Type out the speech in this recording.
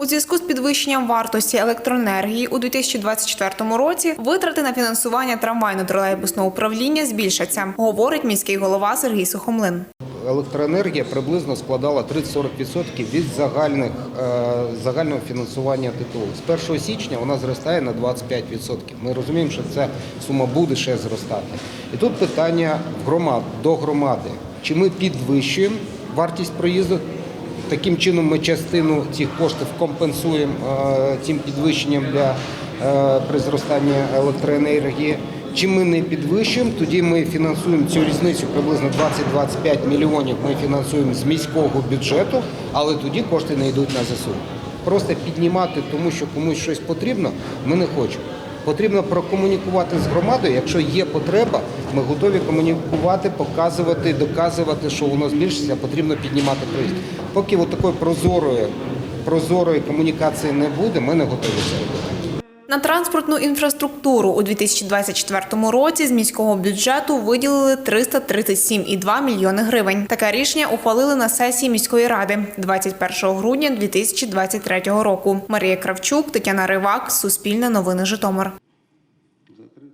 У зв'язку з підвищенням вартості електроенергії у 2024 році витрати на фінансування трамвайно-тролейбусного управління збільшаться, говорить міський голова Сергій Сухомлин. електроенергія приблизно складала 30-40% від загальних, е, загального фінансування ТТУ. З 1 січня вона зростає на 25%. Ми розуміємо, що ця сума буде ще зростати. І тут питання громад, до громади. Чи ми підвищуємо вартість проїзду? Таким чином ми частину цих коштів компенсуємо е, цим підвищенням для е, при зростанні електроенергії. Чи ми не підвищуємо, тоді ми фінансуємо цю різницю приблизно 20-25 мільйонів. Ми фінансуємо з міського бюджету, але тоді кошти не йдуть на ЗСУ. Просто піднімати, тому що комусь щось потрібно, ми не хочемо. Потрібно прокомунікувати з громадою. Якщо є потреба, ми готові комунікувати, показувати, доказувати, що воно збільшиться, потрібно піднімати проїзд. Поки от такої прозорої, прозорої комунікації не буде, ми не готові це робити. На транспортну інфраструктуру у 2024 році з міського бюджету виділили 337,2 мільйони гривень. Таке рішення ухвалили на сесії міської ради 21 грудня 2023 року. Марія Кравчук, Тетяна Ривак, Суспільне новини Житомир.